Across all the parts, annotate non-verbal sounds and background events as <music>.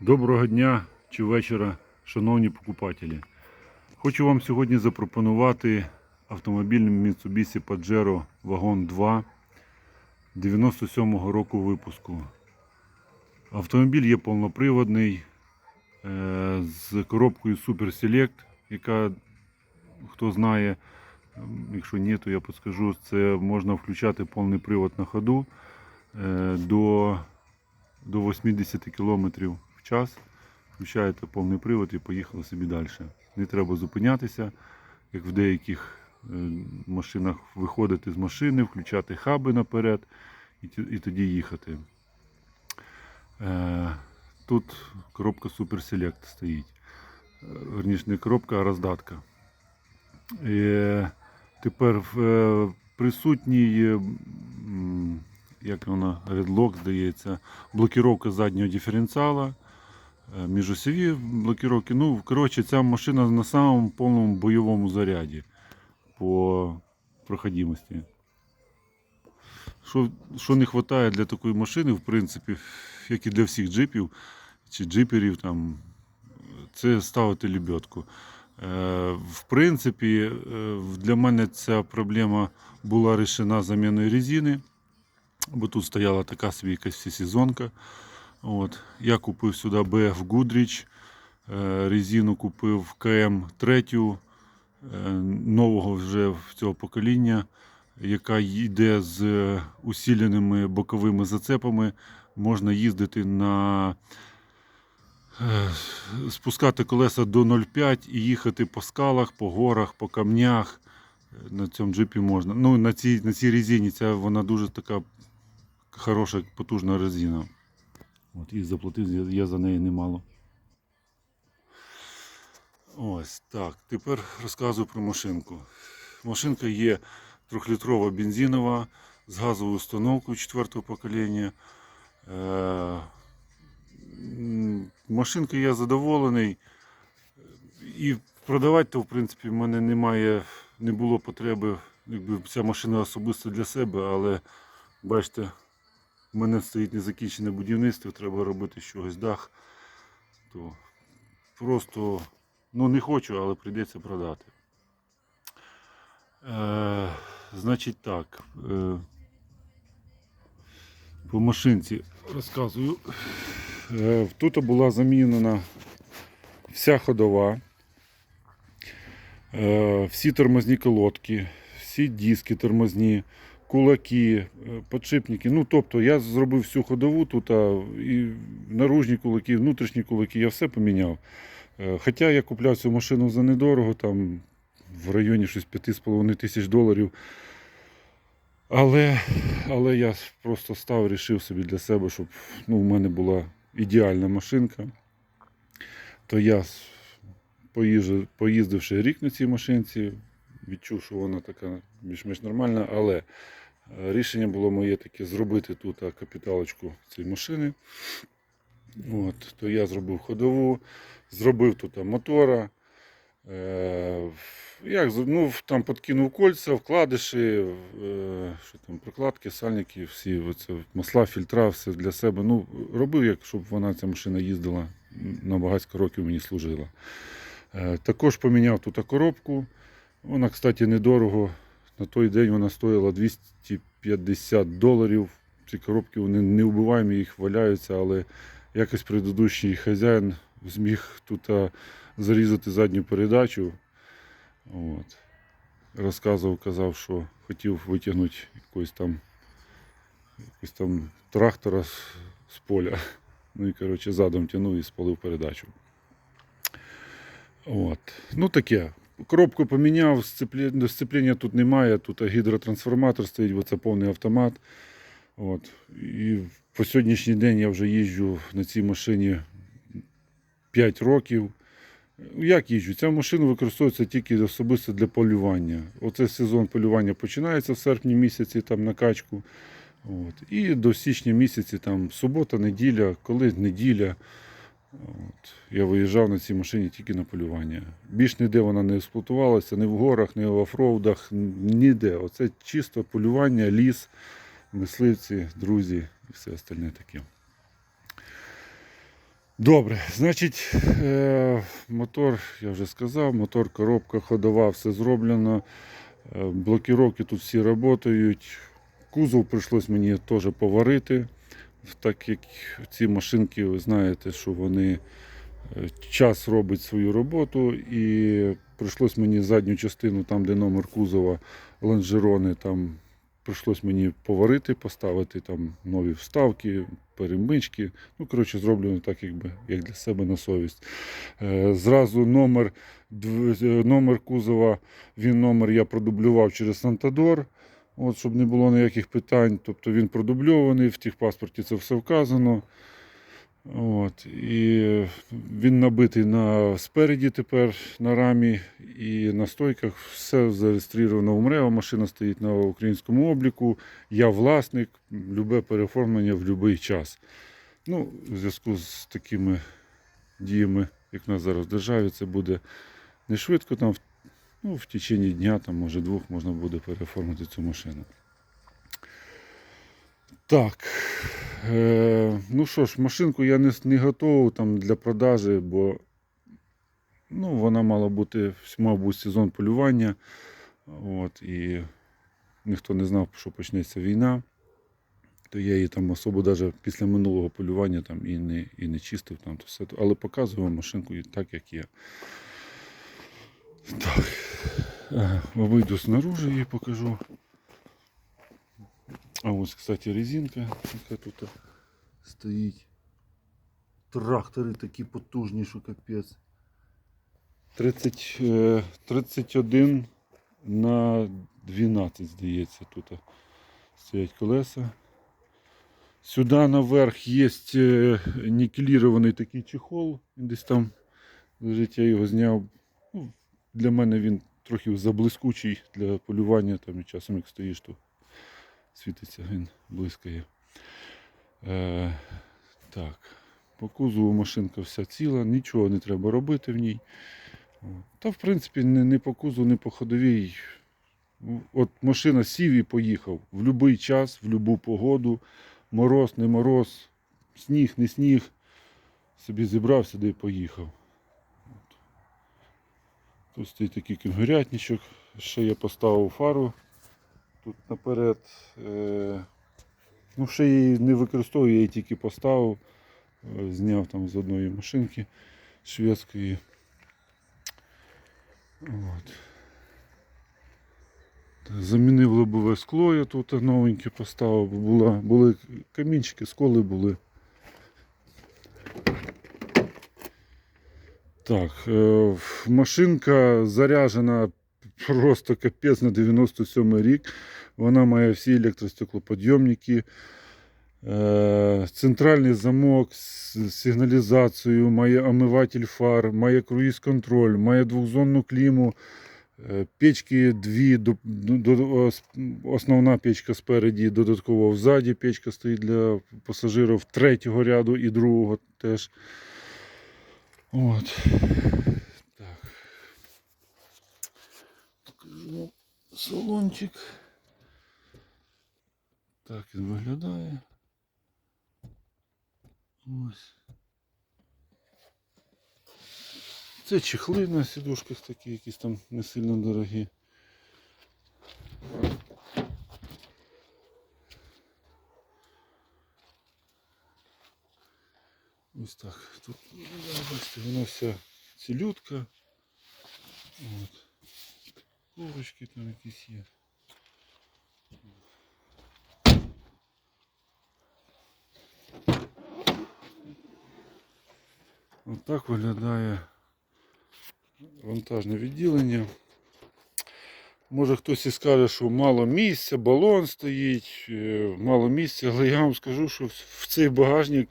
Доброго дня чи вечора, шановні покупателі. Хочу вам сьогодні запропонувати автомобіль Mitsubishi Pajero Wagon 2 97-го року випуску. Автомобіль є повноприводний е, з коробкою Super Select, яка, хто знає, якщо ні, то я підскажу, це можна включати повний привод на ходу е, до, до 80 км в час. Включаєте повний привод і поїхали собі далі. Не треба зупинятися, як в деяких е, машинах виходити з машини, включати хаби наперед і, тоді їхати. Е, Тут коробка Super Select стоїть. Е, Верніше не коробка, а роздатка. Тепер в присутній, як вона, редлок, здається, блокіровка заднього диференціала, е, міжосьові блокіровки. Ну, коротше, ця машина на самому повному бойовому заряді по проходимості. Що, що не вистачає для такої машини, в принципі, як і для всіх джипів чи джиперів, там, це ставити лебедку. Е, В принципі, е, для мене ця проблема була вирішена заміною резини, бо тут стояла така собі якась всесезонка. От. Я купив сюди BF Goodrich, е, резину купив КМ 3 е, нового вже цього покоління, яка йде з усиленими боковими зацепами. Можна їздити на е, спускати колеса до 0,5 і їхати по скалах, по горах, по камнях. На цьому джипі можна. Ну, на цій, на цій резині ця вона дуже така хороша, потужна резина. От, і заплатив я- за неї немало. Ось так. Тепер розказую про машинку. Машинка є трьохлітрова бензинова з газовою установкою 4 покоління. Е, Машинка я задоволений. І продавати в принципі, в мене немає, не було потреби. Якби ця машина особисто для себе, але бачите, в мене стоїть незакінчене будівництво, треба робити чогось дах. То просто ну, не хочу, але прийдеться продати. Е, значить так. Е, по машинці розказую. Е, тут була замінена вся ходова, е, всі тормозні колодки, всі диски тормозні, кулаки, е, подшипники. Ну, тобто я зробив всю ходову тут, а, і наружні кулаки, і внутрішні кулаки, я все поміняв. Е, Хоча я купляв цю машину за недорого, там в районі щось 5,5 тисяч доларів. Але, але я просто став, вирішив собі для себе, щоб ну, в мене була ідеальна машинка. То я поїжджу- поїздивши рік на цій машинці, відчув, що вона така більш-менш нормальна, але е, рішення було моє таке зробити тут капіталочку цієї машини. От, то я зробив ходову, зробив тут мотора. Е, як, ну, там подкинув кольця, вкладиші, е, що там, прокладки, сальники, всі оце, масла, фільтра, все для себе. Ну, робив, як щоб вона ця машина їздила на багатько років мені служила. Е, також поміняв тут коробку. Вона, кстати, недорого. На той день вона стоїла 250 доларів. Ці коробки вони не вбиваємо, їх валяються, але якось предыдущий хазяїн зміг тут зарізати задню передачу. От. Розказував, казав, що хотів витягнути якогось там, якогось там трактора з, з поля. Ну і коротше задом тягнув і спалив передачу. От. Ну таке. Коробку поміняв, сцеплі- сцепління тут немає, тут гідротрансформатор стоїть, бо це повний автомат. От. І по сьогоднішній день я вже їжджу на цій машині 5 років. Як їжджу? Ця машина використовується тільки особисто для полювання. Оце сезон полювання починається в серпні місяці там на качку. От. І до січня місяці, там субота, неділя, коли неділя. От. Я виїжджав на цій машині тільки на полювання. Більш ніде вона не експлуатувалася, ні в горах, ні в офроудах, ніде. Оце чисто полювання, ліс, мисливці, друзі і все остальне таке. Добре, значить, е, мотор, я вже сказав, мотор, коробка ходова, все зроблено. Е, блокіровки тут всі працюють. Кузов прийшлось мені теж поварити, так як ці машинки, ви знаєте, що вони е, час робить свою роботу, і прийшлось мені задню частину, там, де номер кузова, лонжерони, там прийшлось мені поварити, поставити там нові вставки, перемички. Ну, коротше, зроблено так, якби, як для себе на совість. Е, Зразу номер, номер кузова, він номер я продублював через Сантадор. От, щоб не було ніяких питань. Тобто він продубльований, в техпаспорті це все вказано. От, і він набитий на спереді тепер на рамі і на стойках. Все зареєстровано в МРЕО, машина стоїть на українському обліку. Я власник, любе переоформлення в будь-який час. Ну, в зв'язку з такими діями, як в нас зараз в державі, це буде не швидко, там, ну, в течение дня, там, може двох, можна буде переоформити цю машину. Так. Е, ну що ж, машинку я не, не готовий там для продажі, бо ну, вона мала бути, мав бути сезон полювання. От, і ніхто не знав, що почнеться війна. То я її там особо навіть після минулого полювання там і не, і не чистив. Там, то все. Але показую вам машинку і так, як є. Так. Вийду снаружи і покажу. А ось, кстати, резинка, яка тут стоїть. Трактори такі потужні, що капець. 30, е, 31 на 12, здається, тут стоять колеса. Сюди наверх є е, нікелірований такий чехол. Десь там лежить, я його зняв. Для мене він трохи заблискучий для полювання, там і часом як стоїш, то світиться, він блискає. Е, так, по кузову машинка вся ціла, нічого не треба робити в ній. Та, в принципі, не, не по кузову, не по ходовій. От машина сів і поїхав в будь-який час, в будь-яку погоду. Мороз, не мороз, сніг, не сніг. Собі зібрав сюди і поїхав. Тут стоїть такий кінгурятничок. Ще я поставив фару тут наперед. Е, ну, ще її не використовую, я її тільки поставив, е, зняв там з одної машинки шведської. От. Замінив лобове скло, я тут новеньке поставив, була, були камінчики, сколи були. Так, е, машинка заряджена просто капець на 97 рік. Вона має всі електростеклоподйомники, е, центральний замок з сигналізацією, має омиватель фар, має круїз-контроль, має двохзонну кліму. Е, Печки дві, основна печка спереді, додатково взаді печка стоїть для пасажирів третього ряду і другого теж. От. Так. Покажу салончик. Так він виглядає. Ось. Це чехли на сідушках такі, якісь там не сильно дорогі. Ось так. Тут бачите, вона вся цілютка. От. Коврички там якісь є. Ось так виглядає вантажне відділення. Може хтось і скаже, що мало місця, балон стоїть, е, мало місця, але я вам скажу, що в цей багажник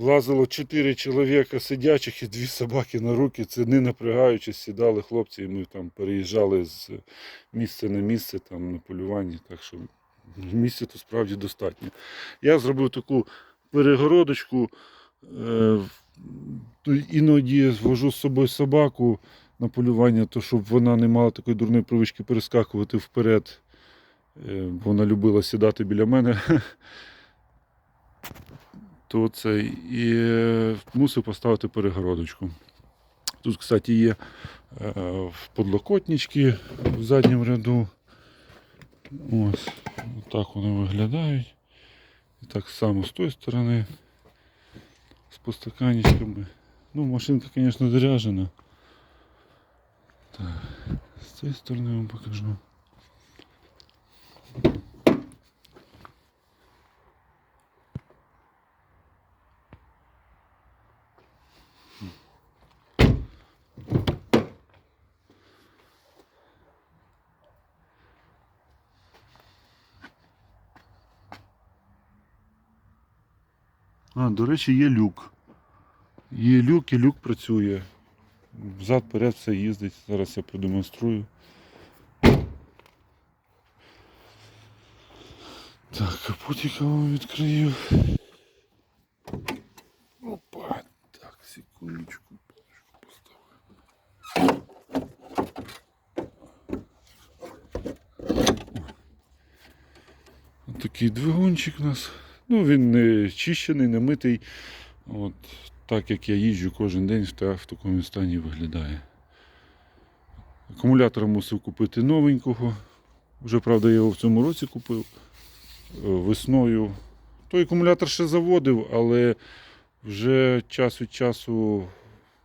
влазило 4 чоловіка сидячих і дві собаки на руки. Це не напрягаючись, сідали хлопці, і ми там переїжджали з місця на місце там, на полюванні. Так що місця тут справді достатньо. Я зробив таку перегородочку. Е, іноді звожу з собою собаку на полювання, то щоб вона не мала такої дурної привички перескакувати вперед. Е, Вона любила сідати біля мене. <laughs> то це і е, мусив поставити перегородочку. Тут, кстати, є е, подлокотнички в задньому ряду. Ось, так вони виглядають. І так само з тої сторони, з постаканечками. Ну, машинка, звісно, заряжена. Так, з цієї сторони вам покажу. А, до речі, є люк. Є люк і люк працює. Взад, перед все їздить. Зараз я продемонструю. Так, капотика вам відкрию. Опа, так, секундочку. поставлю. Ось Такий двигунчик у нас. Ну, він не чищений, не митий. От, так як я їжджу кожен день, та в такому стані виглядає. Акумулятор мусив купити новенького. Вже, правда, я його в цьому році купив е, весною. Той акумулятор ще заводив, але вже час від часу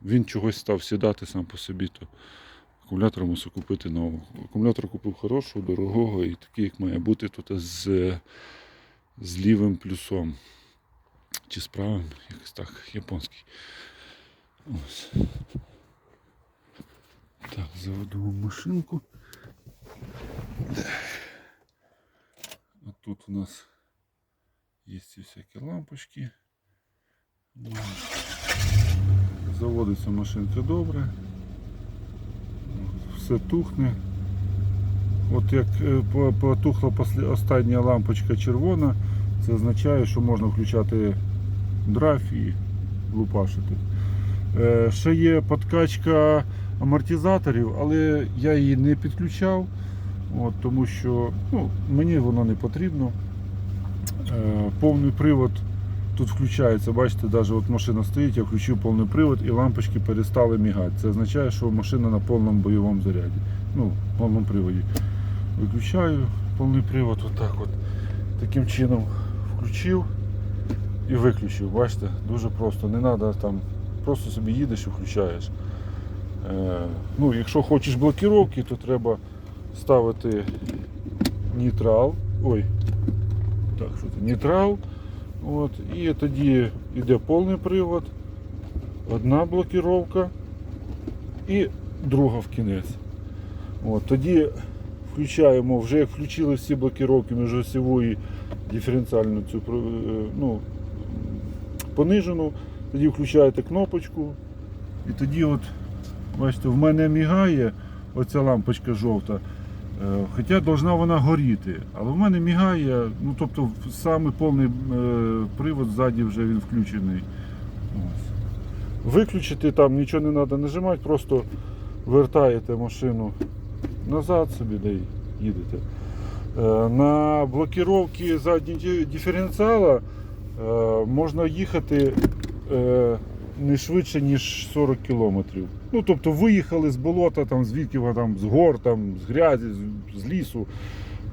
він чогось став сідати сам по собі. То акумулятор мусив купити нового. Акумулятор купив хорошого, дорогого і такий, як має бути тут з, з лівим плюсом. Чи з правим, якось так, японський. Ось. Так, заведу машинку. А тут у нас є ці всякі лампочки. Заводиться машинка добре. Все тухне. От як е, потухла остання лампочка червона, це означає, що можна включати драйв і лупашити. Е, Ще є подкачка амортизаторів, але я її не підключав, от, тому що ну, мені воно не потрібно. Е, Повний привод тут включається, бачите, навіть от машина стоїть, я включив повний привод і лампочки перестали мігати. Це означає, що машина на повному бойовому заряді. Ну, повному приводі. Виключаю повний привод, отак от. Таким чином включив і виключив. Бачите, дуже просто. Не треба там, просто собі їдеш і включаєш. Е, ну, якщо хочеш блокіровки, то треба ставити нейтрал. Ой, так, що це? Нейтрал. От, і тоді йде повний привод, одна блокіровка і друга в кінець. От, тоді включаємо, вже як включили всі блокіровки міжосівої диференціальну цю е, ну, понижену, тоді включаєте кнопочку і тоді от, бачите, в мене мігає оця лампочка жовта. Е, Хоча должна вона горіти, але в мене мігає, ну тобто саме повний е, привод ззаді вже він включений. Ось. Виключити там нічого не треба нажимати, просто вертаєте машину назад собі й їдете. Е, На блокіровці заднього диференціала е, можна їхати е, не швидше, ніж 40 кілометрів. Ну, тобто виїхали з болота, там, звідки там, з гор, там, з грязі, з, лісу,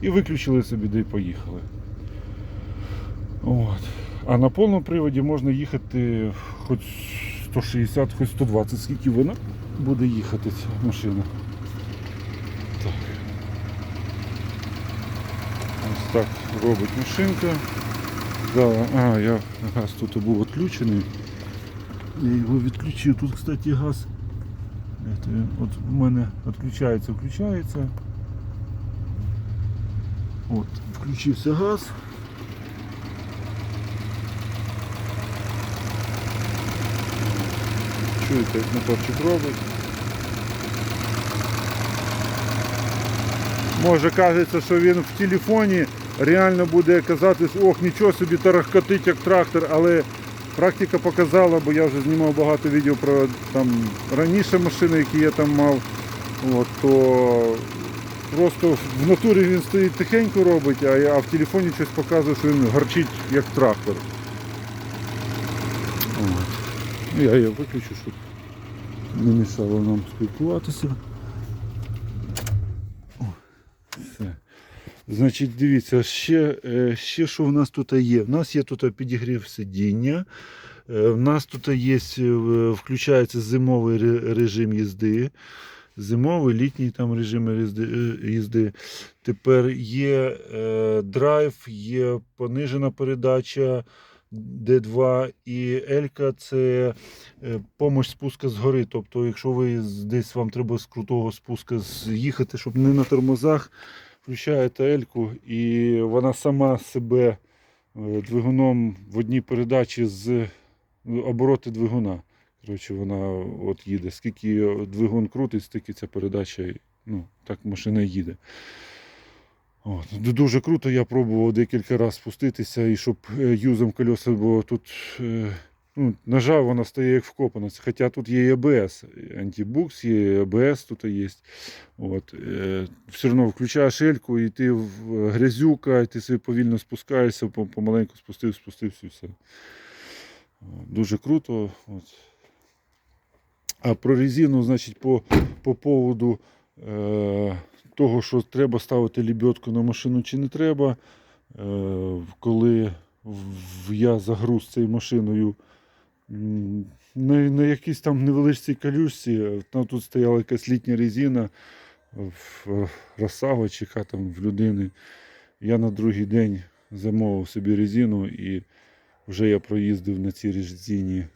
і виключили собі, де поїхали. От. А на повному приводі можна їхати хоч 160, хоч 120, скільки вона буде їхати ця машина. Ось так робить машинка. Да, а, я газ тут був відключений. Я його відключив. Тут, кстати, газ. Він От у мене відключається, включається. От, включився газ. Чуєте, як моторчик робить. Може кажеться, що він в телефоні реально буде казатись, ох, нічого собі тарахкотить як трактор, але практика показала, бо я вже знімав багато відео про там раніше машини, які я там мав. От, то просто в натурі він стоїть тихенько робить, а, я- в телефоні щось показує, що він гарчить як трактор. Я її виключу, щоб не мішало нам спілкуватися. О, Все. Значить, дивіться, ще, е, ще що в нас тут є. У нас є тут підігрів сидіння. Е, В нас тут є, е, включається зимовий режим їзди. Зимовий, літній там режим їзди. е. Тепер є е, драйв, є понижена передача D2 і Елька це е, помощь спуска з гори. Тобто, якщо ви десь вам треба з крутого спуска з'їхати, щоб не на тормозах, включаєте Ельку, і вона сама себе е, двигуном в одній передачі з ну, обороти двигуна. Коротше, вона от їде. Скільки двигун крутить, стільки ця передача, ну, так машина їде. От. Дуже круто, я пробував декілька разів спуститися і щоб е, юзом колеса, бо тут е, ну, нажав, вона стає як вкопана. Хоча тут є і антибукс, є і АБС тут є. От, е, все одно включаєш ельку і ти в грязюка, і ти собі повільно спускаєшся, помаленьку спустив, спустився і все. Дуже круто. От. А про резину, значить, по, по поводу е, того, що треба ставити лебедку на машину чи не треба. Е, коли я загруз цією машиною на, на якійсь там невеличкій калюшці, е, там тут стояла якась літня резина в е, чи яка там в людини. Я на другий день замовив собі резину і вже я проїздив на цій резині,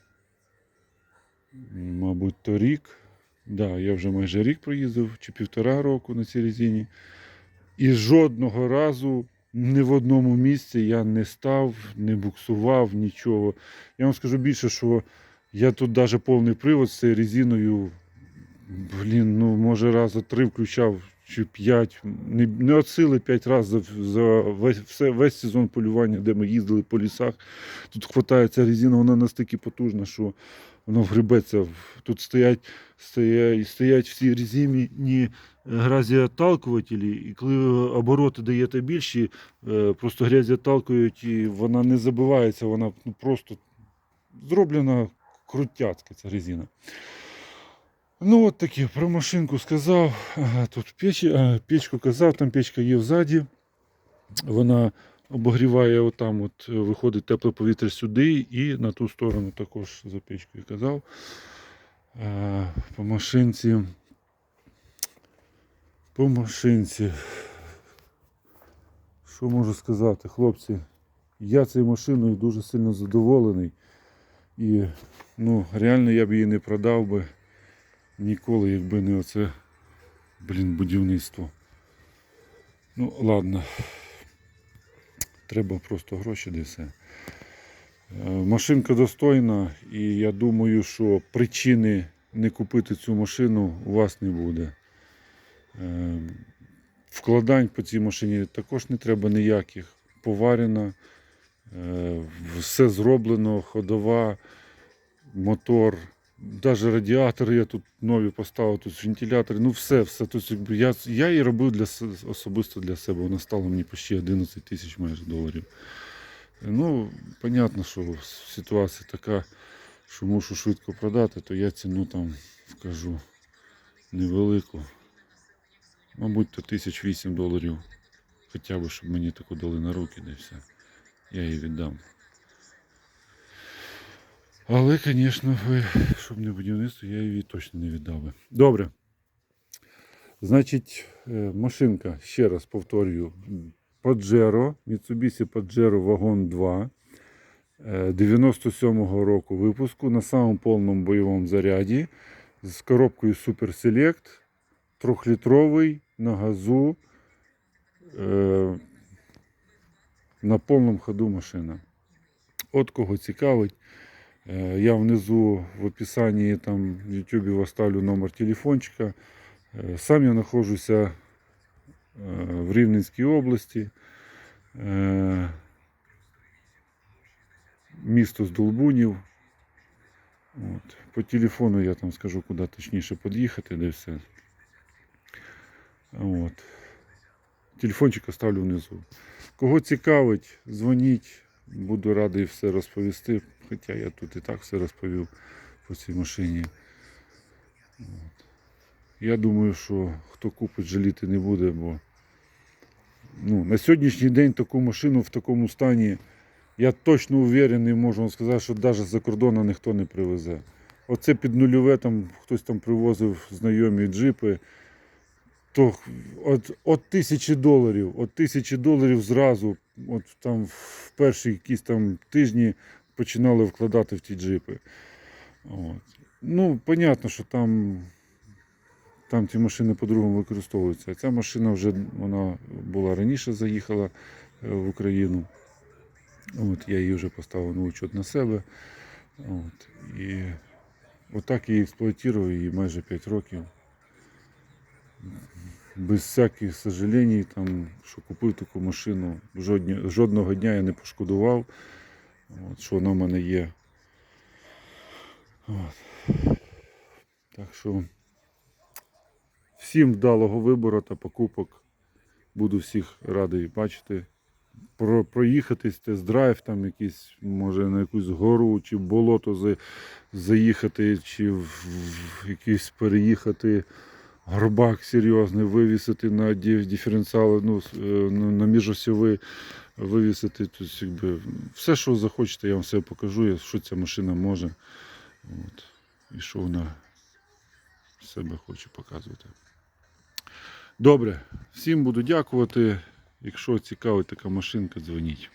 мабуть, то рік. Да, я вже майже рік проїздив чи півтора року на цій резині. І жодного разу ні в одному місці я не став, не буксував нічого. Я вам скажу більше, що я тут навіть повний привод з цією резиною. Блін, ну може раза три включав чи п'ять. Не, не от сили п'ять разів за, за весь, все, весь сезон полювання, де ми їздили по лісах. Тут хватає ця резина, вона настільки потужна, що воно вгребеться. Тут стоять, стоять, стоять всі резині грязіотталкувателі, і коли обороти даєте більші, е, просто грязі отталкують, і вона не забивається, вона ну, просто зроблена крутяцька ця резина. Ну, от таке, про машинку сказав. Тут печ, печку казав, там печка є взаді. Вона обогріває отам, от е, виходить тепле повітря сюди і на ту сторону також за печкою казав. По машинці. По машинці. Що можу сказати, хлопці? Я цією машиною дуже сильно задоволений. І ну, реально я б її не продав би ніколи, якби не оце, блін, будівництво. Ну, ладно. Треба просто гроші де. Е, Машинка достойна, і я думаю, що причини не купити цю машину у вас не буде. Е, Вкладань по цій машині також не треба ніяких. Поварена, е, все зроблено, ходова, мотор, навіть радіатори я тут нові поставив, тут вентилятори, ну все, все. Тут, я, я її робив для, особисто для себе. Вона стала мені почти 11 тисяч майже доларів. Ну, понятно, що ситуація така, що мушу швидко продати, то я ціну там вкажу невелику. Мабуть, то тисяч вісім доларів. Хоча б, щоб мені таку дали на руки, де все. Я її віддам. Але, звісно, щоб не будівництво, я її точно не віддав би. Добре. Значить, е, машинка, ще раз повторюю, Pajero, Mitsubishi Pajero Wagon 2 е, 97-го року випуску на самому повному бойовому заряді з коробкою Super Select, трьохлітровий на газу, е, на повному ходу машина. От кого цікавить. Е, Я внизу в описанні там в YouTube оставлю номер телефончика. Е, Сам я знаходжуся е, в Рівненській області. Місто Здолбунів. От. По телефону я там скажу, куди точніше під'їхати, де все. От. Телефончик оставлю внизу. Кого цікавить, дзвоніть. Буду радий все розповісти. Хоча я тут і так все розповів. по цій машині. От. Я думаю, що хто купить, жаліти не буде, бо ну, на сьогоднішній день таку машину в такому стані, я точно уверений, можу сказати, що навіть з-за кордону ніхто не привезе. Оце під нульове там хтось там привозив знайомі джипи. То от, от тисячі доларів, от тисячі доларів зразу, от там в перші якісь там тижні починали вкладати в ті джипи. От. Ну, понятно, що там, там ті машини по-другому використовуються. Ця машина вже вона була раніше заїхала е, в Україну. От, я її вже поставив на учет на себе. От, і отак її експлуатував її майже 5 років. Без всяких сожалінь, там, що купив таку машину. Жодні, жодного дня я не пошкодував, от, що вона в мене є. От. Так що всім вдалого вибору та покупок. Буду всіх радий бачити. Про, проїхатись, тест-драйв, там якийсь, може на якусь гору чи болото за, заїхати, чи в, в якийсь переїхати горбак серйозний, вивісити на ді- диференціал, ну, е, на на міжосьовий вивісити. тут, якби, все, що захочете, я вам все покажу, що ця машина може. От. І що вона себе хоче показувати. Добре, всім буду дякувати. Якщо цікавить така машинка, дзвоніть.